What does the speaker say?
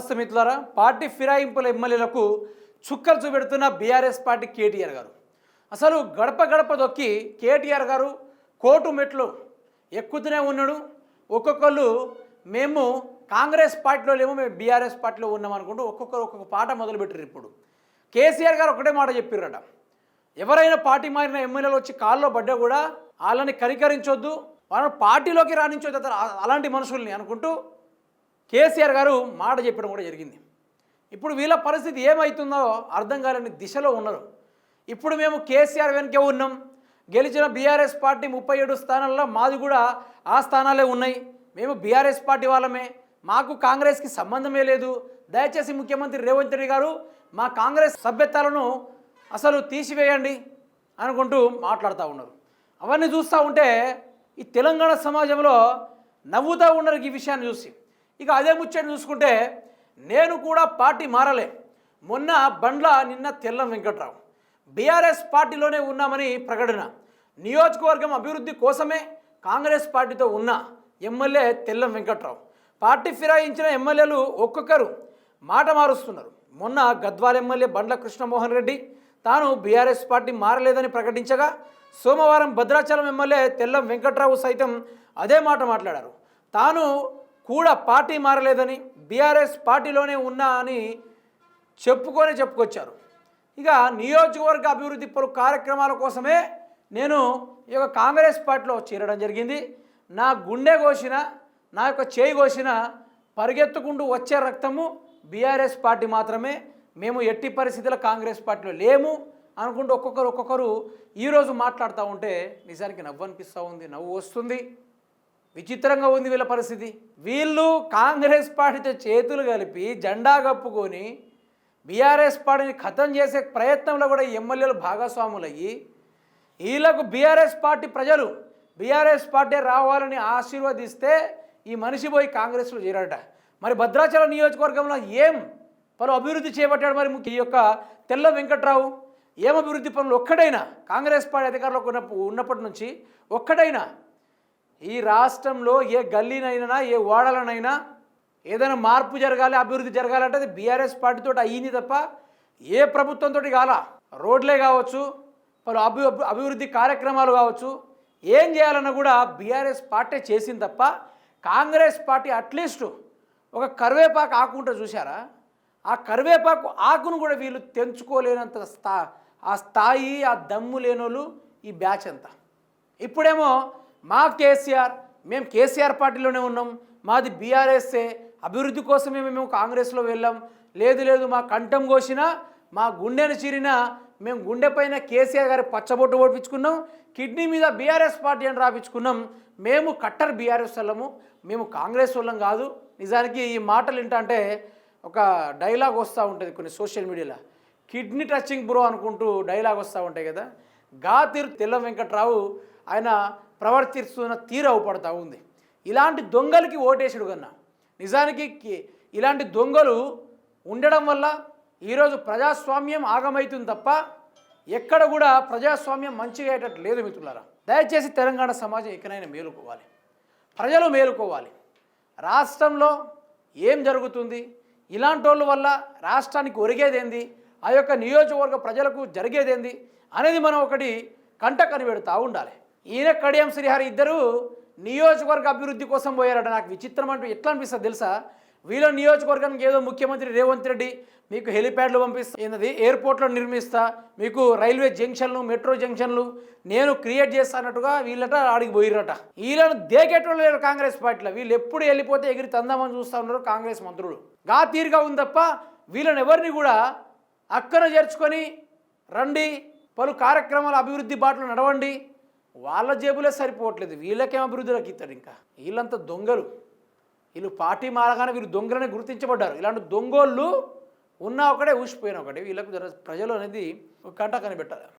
నమస్తే మిత్రులారా పార్టీ ఫిరాయింపుల ఎమ్మెల్యేలకు చుక్కలు చూపెడుతున్న బీఆర్ఎస్ పార్టీ కేటీఆర్ గారు. అసలు గడప గడప దొక్కి కేటీఆర్ గారు కోటు మెట్లు ఎక్కుతూనే ఉన్నాడు. ఒక్కొక్కళ్ళు మేము కాంగ్రెస్ పార్టీలో లేము మేము బీఆర్ఎస్ పార్టీలో ఉన్నాం అనుకుంటూ ఒక్కొక్కరు ఒక్కొక్క పాట మొదలుపెట్టారు ఇప్పుడు. కేసీఆర్ గారు ఒకటే మాట చెప్పిర్రట. ఎవరైనా పార్టీ మారిన ఎమ్మెల్యేలు వచ్చి కాల్లో పడ్డా కూడా వాళ్ళని కనికరించొద్దు వాళ్ళని పార్టీలోకి రాణించొద్దు అలాంటి మనుషుల్ని అనుకుంటూ కేసీఆర్ గారు మాట చెప్పడం కూడా జరిగింది. ఇప్పుడు వీళ్ళ పరిస్థితి ఏమవుతుందో అర్థం కాలేని దిశలో ఉన్నారు. ఇప్పుడు మేము కేసీఆర్ వెనకే ఉన్నాం. గెలిచిన బీఆర్ఎస్ పార్టీ ముప్పై ఏడు స్థానాల్లో మాది కూడా ఆ స్థానాలే ఉన్నాయి. మేము బీఆర్ఎస్ పార్టీ వాళ్ళమే. మాకు కాంగ్రెస్కి సంబంధమే లేదు. దయచేసి ముఖ్యమంత్రి రేవంత్ రెడ్డి గారు మా కాంగ్రెస్ సభ్యత్వాలను అసలు తీసివేయండి అనుకుంటూ మాట్లాడుతూ ఉన్నారు. అవన్నీ చూస్తూ ఉంటే ఈ తెలంగాణ సమాజంలో నవ్వుతూ ఉన్నారు ఈ విషయాన్ని చూసి. ఇక అదే ముచ్చట చూసుకుంటే నేను కూడా పార్టీ మారలే. మొన్న బండ్ల నిన్న తెల్లం వెంకట్రావు. బీఆర్ఎస్ పార్టీలోనే ఉన్నామని ప్రకటన. నియోజకవర్గం అభివృద్ధి కోసమే కాంగ్రెస్ పార్టీతో ఉన్న ఎమ్మెల్యే తెల్లం వెంకట్రావు. పార్టీ ఫిరాయించిన ఎమ్మెల్యేలు ఒక్కొక్కరు మాట మారుస్తున్నారు. మొన్న గద్వాల ఎమ్మెల్యే బండ్ల కృష్ణమోహన్ రెడ్డి తాను బీఆర్ఎస్ పార్టీ మారలేదని ప్రకటించగా సోమవారం భద్రాచలం ఎమ్మెల్యే తెల్లం వెంకట్రావు సైతం అదే మాట మాట్లాడారు. తాను కూడా పార్టీ మారలేదని బీఆర్ఎస్ పార్టీలోనే ఉన్నా అని చెప్పుకొని చెప్పుకొచ్చారు. ఇక నియోజకవర్గ అభివృద్ధి పలు కార్యక్రమాల కోసమే నేను ఈ యొక్క కాంగ్రెస్ పార్టీలో చేరడం జరిగింది. నా గుండె కోసిన నా యొక్క చేయి కోసిన పరిగెత్తుకుంటూ వచ్చే రక్తము బీఆర్ఎస్ పార్టీ మాత్రమే. మేము ఎట్టి పరిస్థితుల్లో కాంగ్రెస్ పార్టీలో లేము అనుకుంటూ ఒక్కొక్కరు ఒక్కొక్కరు ఈరోజు మాట్లాడుతూ ఉంటే నిజానికి నవ్వు అనిపిస్తూ ఉంది నవ్వు వస్తుంది. విచిత్రంగా ఉంది వీళ్ళ పరిస్థితి. వీళ్ళు కాంగ్రెస్ పార్టీతో చేతులు కలిపి జెండా కప్పుకొని బీఆర్ఎస్ పార్టీని ఖతం చేసే ప్రయత్నంలో కూడా ఎమ్మెల్యేలు భాగస్వాములయ్యి వీళ్ళకు బీఆర్ఎస్ పార్టీ ప్రజలు బీఆర్ఎస్ పార్టీ రావాలని ఆశీర్వదిస్తే ఈ మనిషి పోయి కాంగ్రెస్లో చేరాడట. మరి భద్రాచలం నియోజకవర్గంలో ఏం పలు అభివృద్ధి చేపట్టాడు మరి ముఖ్య- ఈ యొక్క తెల్ల వెంకట్రావు? ఏం అభివృద్ధి పనులు ఒక్కడైనా కాంగ్రెస్ పార్టీ అధికారంలో ఉన్నప్పటి నుంచి ఒక్కడైనా ఈ రాష్ట్రంలో ఏ గల్లీనైనా ఏ ఓడలనైనా ఏదైనా మార్పు జరగాలి అభివృద్ధి జరగాలంటే అది బీఆర్ఎస్ పార్టీతో అయ్యింది తప్ప ఏ ప్రభుత్వంతో కాల. రోడ్లే కావచ్చు పలు అభి అభివృద్ధి కార్యక్రమాలు కావచ్చు ఏం చేయాలన్నా కూడా బీఆర్ఎస్ పార్టీ చేసింది తప్ప కాంగ్రెస్ పార్టీ అట్లీస్ట్ ఒక కరివేపాకు ఆకుంటే చూసారా ఆ కరివేపాకు ఆకును కూడా వీళ్ళు తెంచుకోలేనంత స్థా ఆ స్థాయి ఆ దమ్ము లేనోళ్ళు ఈ బ్యాచ్ అంతా. ఇప్పుడేమో మా కేసీఆర్ మేము కేసీఆర్ పార్టీలోనే ఉన్నాం. మాది బీఆర్ఎస్ఏ. అభివృద్ధి కోసమే మేము కాంగ్రెస్లో వెళ్ళాం. లేదు లేదు మా కంఠం కోసినా మా గుండెను చీరినా మేము గుండె పైన కేసీఆర్ గారి పచ్చబొట్టు ఓడిపించుకున్నాం కిడ్నీ మీద బీఆర్ఎస్ పార్టీ అని రాపించుకున్నాం. మేము కట్టర్ బీఆర్ఎస్ వాళ్ళము. మేము కాంగ్రెస్ వాళ్ళం కాదు. నిజానికి ఈ మాటలు ఏంటంటే ఒక డైలాగ్ వస్తూ ఉంటుంది కొన్ని సోషల్ మీడియాలో. కిడ్నీ టచింగ్ బ్రో అనుకుంటూ డైలాగ్ వస్తూ ఉంటాయి కదా. గా తెల్ల వెంకట్రావు ఆయన ప్రవర్తిస్తున్న తీరు అవుపడతా ఉంది. ఇలాంటి దొంగలకి ఓటేసాడు కన్నా నిజానికి ఇలాంటి దొంగలు ఉండడం వల్ల ఈరోజు ప్రజాస్వామ్యం ఆగమవుతుంది తప్ప ఎక్కడ కూడా ప్రజాస్వామ్యం మంచిగా అయ్యేటట్టు లేదు మిత్రులారా. దయచేసి తెలంగాణ సమాజం ఎక్కడైనా మేలుకోవాలి. ప్రజలు మేలుకోవాలి. రాష్ట్రంలో ఏం జరుగుతుంది? ఇలాంటి వాళ్ళ వల్ల రాష్ట్రానికి ఒరిగేదేంది? ఆ యొక్క నియోజకవర్గ ప్రజలకు జరిగేదేంది? అనేది మనం ఒకటి కంట కనిపెడుతూ ఉండాలి. ఈయన కడియం శ్రీహరి ఇద్దరు నియోజకవర్గ అభివృద్ధి కోసం పోయారట. నాకు విచిత్రం అంటూ ఎట్లా అనిపిస్తుంది తెలుసా? వీళ్ళ నియోజకవర్గానికి ఏదో ముఖ్యమంత్రి రేవంత్ రెడ్డి మీకు హెలిప్యాడ్లు పంపిస్తా ఏంటది? ఎయిర్పోర్ట్లో నిర్మిస్తా మీకు రైల్వే జంక్షన్లు మెట్రో జంక్షన్లు నేను క్రియేట్ చేస్తా అన్నట్టుగా వీళ్ళట ఆడికి పోయిరట వీళ్ళను దేకేటోళ్ళు లేరు కాంగ్రెస్ పార్టీలో. వీళ్ళు ఎప్పుడు వెళ్ళిపోతే ఎగిరి తందామని చూస్తూ ఉన్నారు కాంగ్రెస్ మంత్రులు. గా తీరుగా ఉంది తప్ప వీళ్ళని ఎవరిని కూడా అక్కన చేర్చుకొని రండి పలు కార్యక్రమాల అభివృద్ధి బాటలు నడవండి వాళ్ళ జేబులే సరిపోవట్లేదు. వీళ్ళకేం అభివృద్ధిలోకి ఇస్తాడు ఇంకా? వీళ్ళంతా దొంగలు. వీళ్ళు పార్టీ మారగానే వీళ్ళు దొంగలని గుర్తించబడ్డారు. ఇలాంటి దొంగోళ్ళు ఉన్నా ఒకటే ఊసిపోయిన ఒకటి. వీళ్ళకు ప్రజలు అనేది ఒక కంట కనిపెట్టాలి.